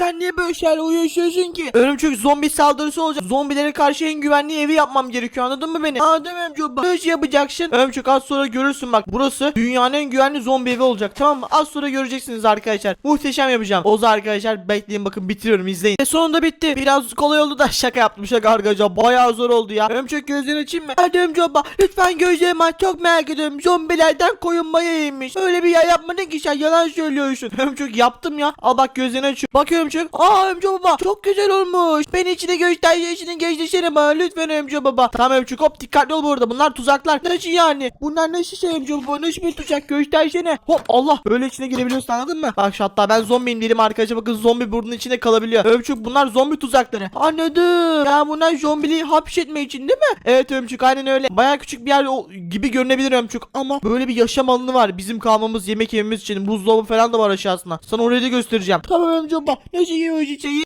sen niye böyle şeyler uyuşuyorsun ki? Örümcek zombi saldırısı olacak. Zombilere karşı en güvenli evi yapmam gerekiyor anladın mı beni? Anladım Örümcek. Böyle şey yapacaksın. Örümcek az sonra görürsün bak. Burası dünyanın en güvenli zombi evi olacak tamam mı? Az sonra göreceksiniz arkadaşlar. Muhteşem yapacağım. Oza arkadaşlar bekleyin bakın bitiriyorum izleyin. Ve sonunda bitti. Biraz kolay oldu da şaka yaptım şaka arkadaşlar. Bayağı zor oldu ya. Örümcek gözlerini açayım mı? Hadi Örümcek baba. Lütfen gözlerimi aç. Çok merak ediyorum. Zombilerden koyunmaya yemiş. Öyle bir yer yapmadın ki sen yalan söylüyorsun. Örümcek yaptım ya. Al bak gözlerini açıyorum. Bak Örümcek. Aa Örümcek baba. Çok güzel olmuş. Beni içine içine geçtirsene bana. Lütfen Örümcek baba. Tamam Örümcek hop dikkatli ol burada. Bunlar tuzaklar. Nasıl yani? Bunlar nasıl şey Örümcek baba? Nasıl bir tuzak? Göstersene. Hop Allah. Böyle içine girebiliyorsun anladın mı? Bak hatta ben zombiyim diyelim arkadaşlar. Bakın zombi burnun içinde kalabiliyor. Örümcek bunlar zombi tuzakları. Anladım. Ya bunlar zombiliği hapşetme için değil mi? Evet Örümcek aynen öyle. Baya küçük bir yer gibi görünebilir Örümcek. Ama böyle bir yaşam alanı var. Bizim kalmamız yemek yememiz için. Buzdolabı falan da var aşağısında. Sana orayı da göstereceğim. Tamam Örümcek bak.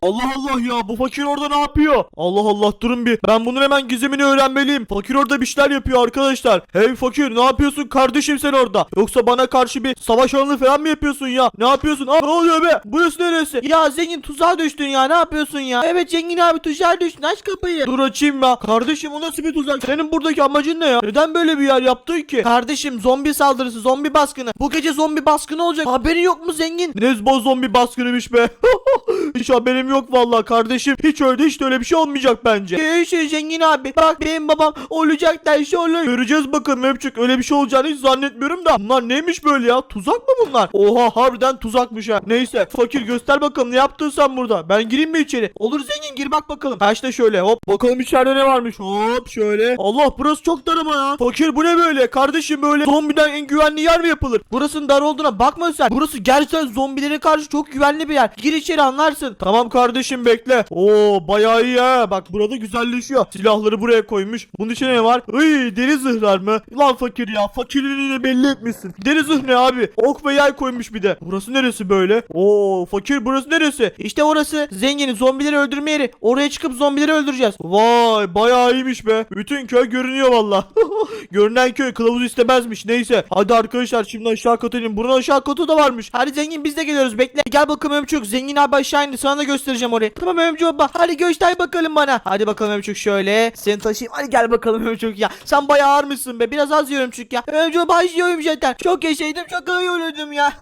Allah Allah ya bu fakir orada ne yapıyor? Allah Allah durun bir. Ben bunun hemen gizemini öğrenmeliyim. Fakir orada bir şeyler yapıyor arkadaşlar. Hey fakir ne yapıyorsun kardeşim sen orada? Yoksa bana karşı bir savaş alanı falan mı yapıyorsun ya? Ne yapıyorsun? Aa, ne oluyor be? Burası neresi? Ya zengin tuzağa düştün ya. Ne yapıyorsun ya? Evet zengin abi tuzağa düştün. Aç kapıyı. Dur açayım ya. Kardeşim o nasıl bir tuzak? Senin buradaki amacın ne ya? Neden böyle bir yer yaptın ki? Kardeşim zombi saldırısı, zombi baskını. Bu gece zombi baskını olacak. Haberin yok mu zengin? Ne zombi baskınıymış be. hiç haberim yok vallahi kardeşim. Hiç öyle hiç de öyle bir şey olmayacak bence. Ee, şey zengin abi. Bak benim babam olacak der şey olur. Göreceğiz bakalım Mepçik. Öyle bir şey olacağını hiç zannetmiyorum da. Bunlar neymiş böyle ya? Tuzak mı bunlar? Oha harbiden tuzakmış ha. Neyse fakir göster bakalım ne yaptın sen burada? Ben gireyim mi içeri? Olur zengin gir bak bakalım. Ha işte şöyle hop bakalım içeride ne varmış. Hop şöyle. Allah burası çok dar ama ya. Fakir bu ne böyle? Kardeşim böyle zombiden en güvenli yer mi yapılır? Burasının dar olduğuna bakma sen. Burası gerçekten zombilere karşı çok güvenli bir yer. Gir içeri anlarsın. Tamam kardeşim bekle. Oo bayağı iyi ha. Bak burada güzelleşiyor. Silahları buraya koymuş. Bunun içine ne var? Iy deri zırhlar mı? Lan fakir ya. Fakirliğini belli etmişsin. Deri zırh ne abi? Ok ve yay koymuş bir de. Burası neresi böyle? Oo fakir burası neresi? İşte orası. Zengini zombileri öldürme yeri. Oraya çıkıp zombileri öldüreceğiz. Vay bayağı iyiymiş be. Bütün köy görünüyor valla. Görünen köy kılavuz istemezmiş. Neyse. Hadi arkadaşlar şimdi aşağı kata inelim. Buranın aşağı katı da varmış. Hadi zengin biz de geliyoruz. Bekle. Gel bakalım Ömçük. Zengin abi aşağı indi. Sana da göstereceğim orayı. Tamam Ömçük baba. Hadi göster bakalım bana. Hadi bakalım Ömçük şöyle. Seni taşıyayım. Hadi gel bakalım Ömçük ya. Sen bayağı ağır mısın be? Biraz az yiyorum çünkü ya. Ömçük başlıyorum zaten. Çok yaşaydım. Çok ağır ya.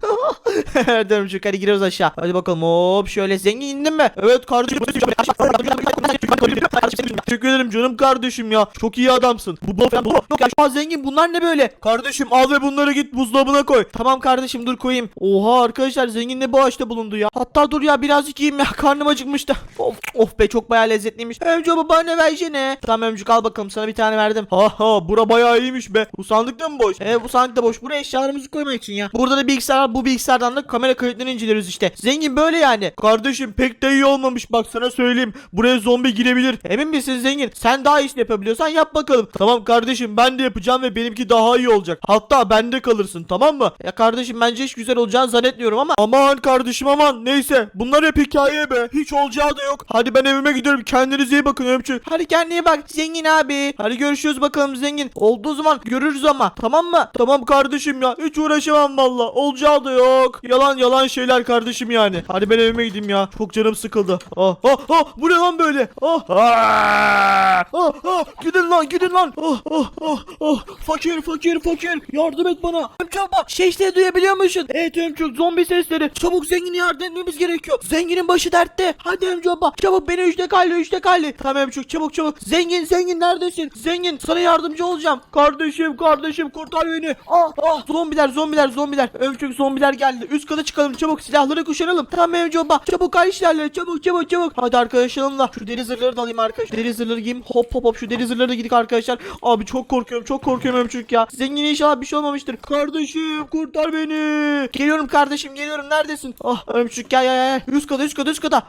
Hadi Ömçük hadi giriyoruz aşağı. Hadi bakalım hop şöyle. Zengin indin mi? Evet kardeşim. Teşekkür ederim canım kardeşim ya. Çok iyi adamsın. Bu bu falan bu. Yok ya şu zengin bunlar ne böyle? Kardeşim al ve bunları git buzdolabına koy. Tamam kardeşim dur koyayım. Oha arkadaşlar zengin ne bu ağaçta bulundu ya. Hatta dur ya birazcık yiyeyim ya. Karnım acıkmıştı. Of, of be çok bayağı lezzetliymiş. Ömcü baba ne versene. Tamam ömcük al bakalım sana bir tane verdim. Ha ha bura bayağı iyiymiş be. Bu sandık da mı boş? Evet bu sandık da boş. Buraya eşyalarımızı koymak için ya. Burada da bilgisayar var. Bu bilgisayardan da kamera kayıtlarını inceliyoruz işte. Zengin böyle yani. Kardeşim pek de iyi olmamış bak sana söyleyeyim. Buraya zombi girebilir. Emin misin zengin? Sen daha iyisini yapabiliyorsan yap bakalım. Tamam kardeşim ben de yapacağım ve benimki daha iyi olacak. Hatta bende kalırsın tamam mı? Ya kardeşim bence hiç güzel olacağını zannetmiyorum ama. Aman kardeşim aman neyse. Bunlar hep hikaye be. Hiç olacağı da yok. Hadi ben evime gidiyorum. Kendinize iyi bakın ömçük. Hadi kendine iyi bak zengin abi. Hadi görüşürüz bakalım zengin. Olduğu zaman görürüz ama. Tamam mı? Tamam kardeşim ya. Hiç uğraşamam valla. Olacağı da yok. Yalan yalan şeyler kardeşim yani. Hadi ben evime gideyim ya. Çok canım sıkıldı. Ah ah ah. Bu ne lan böyle? Ah ah. Ah. Gidin lan gidin lan. Ah ah ah ah. Fakir fakir fakir. Yardım et bana. Ömçük bak. Sesleri duyabiliyor musun? Evet ömçük zombi sesleri. Çabuk zengini yardım etmemiz gerekiyor. Zenginin başı dertte. Hadi ömçük bak. Çabuk beni üçte kaldı üçte kaldı. Tamam ömçük çabuk çabuk. Zengin zengin neredesin? Zengin sana yardımcı olacağım. Kardeşim kardeşim kurtar beni. Ah ah. Zombiler zombiler zombiler. Ömçük zombiler geldi. Üst kata çıkalım çabuk silahları kuşanalım. Tamam ömçük bak. Çabuk kay işlerle çabuk çabuk çabuk. Hadi arkadaşlarımla. Şu deri zırhları da alayım arkadaşlar. Deri zırhları giyeyim. Hop hop hop şu deri zırhları da gidik arkadaşlar. Abi çok korkuyorum çok korkuyorum ömçük ya. Zengin inşallah bir şey olmamıştır. Kardeşim kurtar beni. Geliyorum kardeşim geliyorum neredesin? Ah ömçük gel gel gel. Üst kata üst.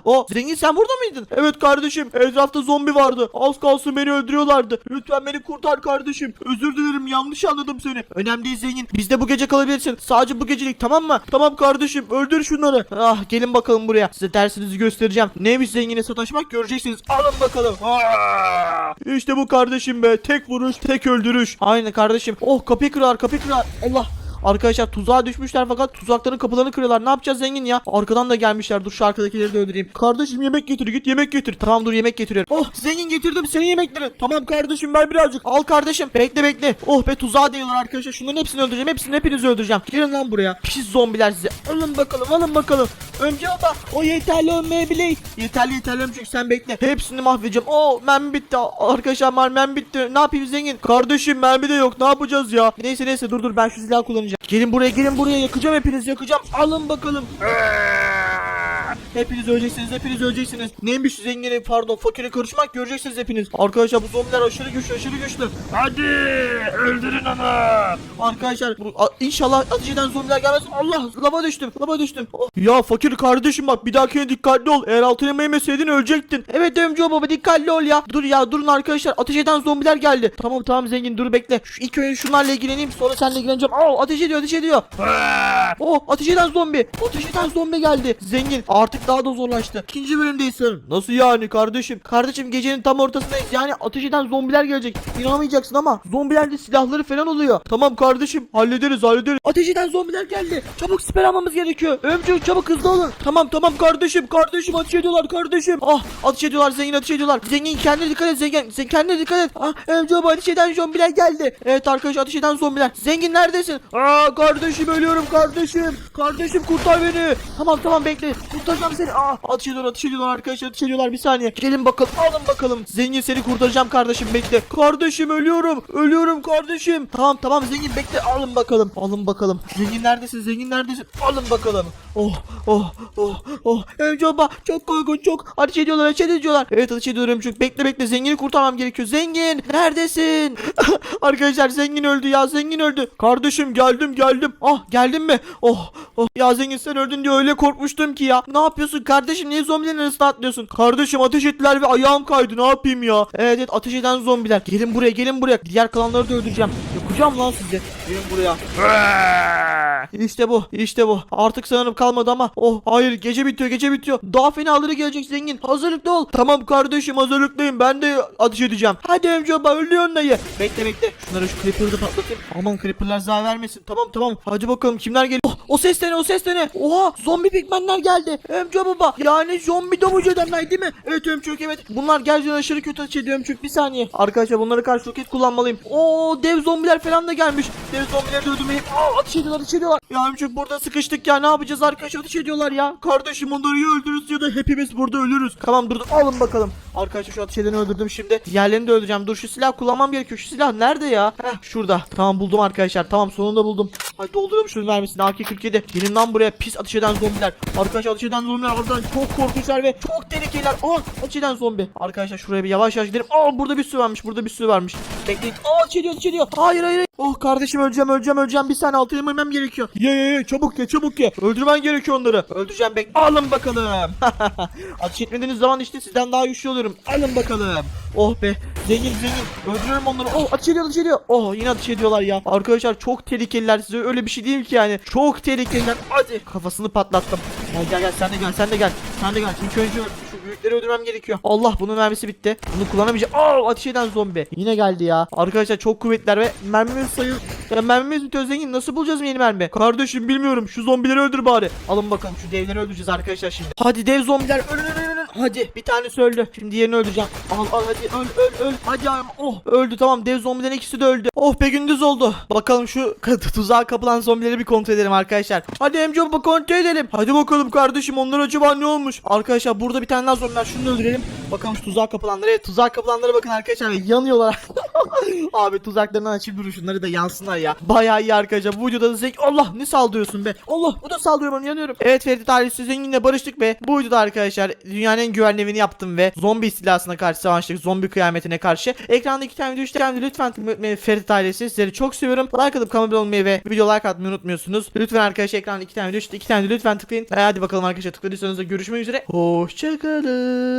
O zengin sen burada mıydın? Evet kardeşim etrafta zombi vardı. Az kalsın beni öldürüyorlardı. Lütfen beni kurtar kardeşim. Özür dilerim yanlış anladım seni. Önemli değil zengin. Bizde bu gece kalabilirsin. Sadece bu gecelik tamam mı? Tamam kardeşim öldür şunları. Ah gelin bakalım buraya. Size dersinizi göstereceğim. Neymiş zengine sataşmak göreceksiniz. Alın bakalım. Ah! İşte bu kardeşim be. Tek vuruş tek öldürüş. Aynen kardeşim. Oh kapıyı kırar kapıyı kırar. Allah. Arkadaşlar tuzağa düşmüşler fakat tuzakların kapılarını kırıyorlar. Ne yapacağız zengin ya? Arkadan da gelmişler. Dur şu arkadakileri de öldüreyim. Kardeşim yemek getir git yemek getir. Tamam dur yemek getiriyorum. Oh zengin getirdim senin yemekleri. Tamam kardeşim ver birazcık. Al kardeşim. Bekle bekle. Oh be tuzağa değiyorlar arkadaşlar. Şunların hepsini öldüreceğim. Hepsini hepinizi öldüreceğim. Gelin lan buraya. Pis zombiler size. Alın bakalım alın bakalım. Ömce baba o yeterli olmayabilir. Yeterli yeterli ömcük sen bekle. Hepsini mahvedeceğim. Oo mermi bitti. Arkadaşlar mer- mermi bitti. Ne yapayım zengin? Kardeşim mermi de yok. Ne yapacağız ya? Neyse neyse dur dur ben şu silahı kullanacağım. Gelin buraya gelin buraya yakacağım hepinizi yakacağım. Alın bakalım. Hepiniz öleceksiniz, hepiniz öleceksiniz. Neymiş zengini pardon fakire karışmak göreceksiniz hepiniz. Arkadaşlar bu zombiler aşırı güçlü, aşırı güçlü. Hadi öldürün onu. Arkadaşlar bu, a- inşallah ateş eden zombiler gelmez. Allah lava düştüm, lava düştüm. Oh. Ya fakir kardeşim bak bir dahakine dikkatli ol. Eğer altın yemeği yemeseydin ölecektin. Evet Ömcü baba dikkatli ol ya. Dur ya durun arkadaşlar ateş eden zombiler geldi. Tamam tamam zengin dur bekle. Şu ilk önce şunlarla ilgileneyim sonra seninle ilgileneceğim. Aa ateş ediyor ateş ediyor. Oh ateş eden zombi. Ateş eden zombi geldi. Zengin artık daha da zorlaştı. İkinci bölümdeyiz sanırım. Nasıl yani kardeşim? Kardeşim gecenin tam ortasındayız. Yani ateş eden zombiler gelecek. İnanamayacaksın ama zombilerde silahları falan oluyor. Tamam kardeşim hallederiz hallederiz. Ateş eden zombiler geldi. Çabuk siper almamız gerekiyor. Ömcük çabuk hızlı olun. Tamam tamam kardeşim kardeşim ateş ediyorlar kardeşim. Ah ateş ediyorlar zengin ateş ediyorlar. Zengin kendine dikkat et zengin. Sen kendine dikkat et. Ah Ömcük ateş eden zombiler geldi. Evet arkadaş ateş eden zombiler. Zengin neredesin? Aa kardeşim ölüyorum kardeşim. Kardeşim kurtar beni. Tamam tamam bekle. Kurtaracağım seni. Aa ateş ediyorlar ateş ediyorlar arkadaşlar ateş ediyorlar bir saniye. Gelin bakalım alın bakalım. Zengin seni kurtaracağım kardeşim bekle. Kardeşim ölüyorum. Ölüyorum kardeşim. Tamam tamam zengin bekle alın bakalım. Alın bakalım. Zengin neredesin zengin neredesin? Alın bakalım. Oh oh oh oh. Önce baba çok korkunç çok. Ateş ediyorlar ateş ediyorlar. Evet ateş ediyorum çünkü bekle bekle zengini kurtarmam gerekiyor. Zengin neredesin? Arkadaşlar zengin öldü ya zengin öldü. Kardeşim geldim geldim. Ah geldin mi? Oh oh. Ya zengin sen öldün diye öyle korkmuştum ki ya. Ne yapıyorsun kardeşim niye zombilerin arasına atlıyorsun? Kardeşim ateş ettiler ve ayağım kaydı ne yapayım ya? Evet evet ateş eden zombiler. Gelin buraya gelin buraya. Diğer kalanları da öldüreceğim. Yakacağım lan sizi. Gelin buraya. İşte bu işte bu. Artık sanırım kalmadı ama. Oh hayır gece bitiyor gece bitiyor. Daha fenaları gelecek zengin. Hazırlıklı ol. Tamam kardeşim hazırlıklıyım. Ben de ateş edeceğim. Hadi baba ölüyorsun dayı. Bekle bekle. Şunları şu creeper'ı patlatayım. Aman creeper'lar zarar vermesin. Tamam tamam. Hadi bakalım kimler geliyor. Oh, o ses ne o ses ne? Oha zombi pigmenler geldi. Emce baba. Yani zombi domuz edenler değil mi? Evet Ömçük evet. Bunlar gerçekten aşırı kötü ateş ediyor Ömçük. Bir saniye. Arkadaşlar bunlara karşı roket kullanmalıyım. Oo dev zombiler falan da gelmiş. Dev zombileri de öldürmeyi. Aa ateş ediyorlar ateş ediyorlar. Ya Ömçük burada sıkıştık ya. Ne yapacağız arkadaşlar ateş ediyorlar ya. Kardeşim onları ya öldürürüz ya da hepimiz burada ölürüz. Tamam dur dur, alın bakalım. Arkadaşlar şu ateş öldürdüm şimdi. Diğerlerini de öldüreceğim. Dur şu silah kullanmam gerekiyor. Şu silah nerede ya? Heh şurada. Tamam buldum arkadaşlar. Tamam sonunda buldum. Hadi dolduruyorum şunun mermisini. AK-47. Gelin lan buraya pis ateş zombiler. Arkadaşlar ateş zombiler oradan çok korkunçlar ve çok tehlikeliler. Aa ateş eden zombi. Arkadaşlar şuraya bir yavaş yavaş gidelim. Aa burada bir sürü varmış. Burada bir sürü varmış. Bekleyin. Aa ateş ediyor ateş ediyor. Hayır hayır. Oh kardeşim öleceğim öleceğim öleceğim. Bir saniye altı yemem gerekiyor. Ye ye ye çabuk ye çabuk ye. Öldürmen gerekiyor onları. Öldüreceğim bek. Alın bakalım. ateş etmediğiniz zaman işte sizden daha güçlü oluyorum. Alın bakalım. Oh be. Zengin zengin. Öldürüyorum onları. Oh ateş ediyor ateş ediyor. Oh yine ateş ediyorlar ya. Arkadaşlar çok tehlikeliler size öyle bir şey değil ki yani. Çok tehlikeliler. Hadi. Kafasını patlattım. Gel gel gel sen de gel sen de gel. Sen de gel. İlk önce şu büyükleri öldürmem gerekiyor. Allah bunun mermisi bitti. Bunu kullanamayacağım. Aa ateş eden zombi. Yine geldi ya. Arkadaşlar çok kuvvetliler ve mermimiz sayı. Ya mermimiz bitiyor zengin. Nasıl bulacağız yeni mermi? Kardeşim bilmiyorum. Şu zombileri öldür bari. Alın bakalım şu devleri öldüreceğiz arkadaşlar şimdi. Hadi dev zombiler ölün ölün. Hadi bir tanesi öldü. Şimdi diğerini öldüreceğim. Al al hadi öl öl öl. Hadi ayağım. Oh öldü tamam dev zombilerin ikisi de öldü. Oh be gündüz oldu. Bakalım şu tuzağa kapılan zombileri bir kontrol edelim arkadaşlar. Hadi baba kontrol edelim. Hadi bakalım kardeşim onlar acaba ne olmuş? Arkadaşlar burada bir tane daha zombi var. Şunu öldürelim. Bakalım şu tuzağa kapılanlara. Evet tuzağa kapılanlara bakın arkadaşlar. Yanıyorlar. Abi tuzaklarından açıp durun şunları da yansınlar ya. Bayağı iyi arkadaşlar. Bu videoda da. Allah ne saldırıyorsun be. Allah bu da saldırıyor bana yanıyorum. Evet Ferit ailesi zenginle barıştık ve bu videoda arkadaşlar dünyanın en güvenli evini yaptım ve zombi istilasına karşı savaştık. Zombi kıyametine karşı. Ekranda iki tane video işte kendi lütfen takip etmeyi Ferit ailesi. Sizleri çok seviyorum. Like atıp kanalıma abone olmayı ve video like atmayı unutmuyorsunuz. Lütfen arkadaşlar ekranda iki tane video işte iki tane lütfen tıklayın. Hadi bakalım arkadaşlar tıkladıysanız da görüşmek üzere. Hoşçakalın.